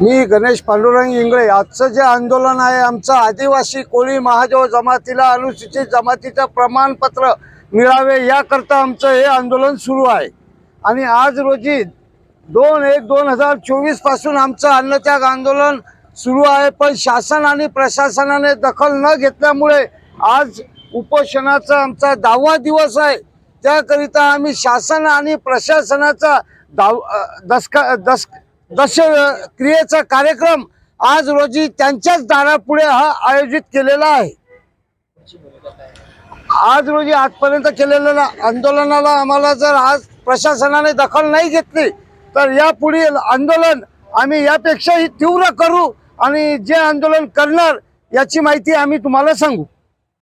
मी गणेश पांडुरंग इंगळे. आजचं जे आंदोलन आहे आमचं आदिवासी कोळी महाजव जमातीला अनुसूचित जमातीचं प्रमाणपत्र मिळावे याकरता आमचं हे आंदोलन सुरू आहे. आणि आज रोजी दोन एक दोन हजार चोवीसपासून आमचं अन्नत्याग आंदोलन सुरू आहे पण शासन आणि प्रशासनाने दखल न घेतल्यामुळे आज उपोषणाचा आमचा दहावा दिवस आहे. त्याकरिता आम्ही शासन आणि प्रशासनाचा दाव दसका दस दश क्रियेचा कार्यक्रम आज रोजी त्यांच्याच दारापुढे हा आयोजित केलेला आहे. आज रोजी आजपर्यंत केलेल्या आंदोलनाला आम्हाला जर आज प्रशासनाने दखल नाही घेतली तर यापुढील आंदोलन आम्ही यापेक्षाही तीव्र करू आणि जे आंदोलन करणार याची माहिती आम्ही तुम्हाला सांगू.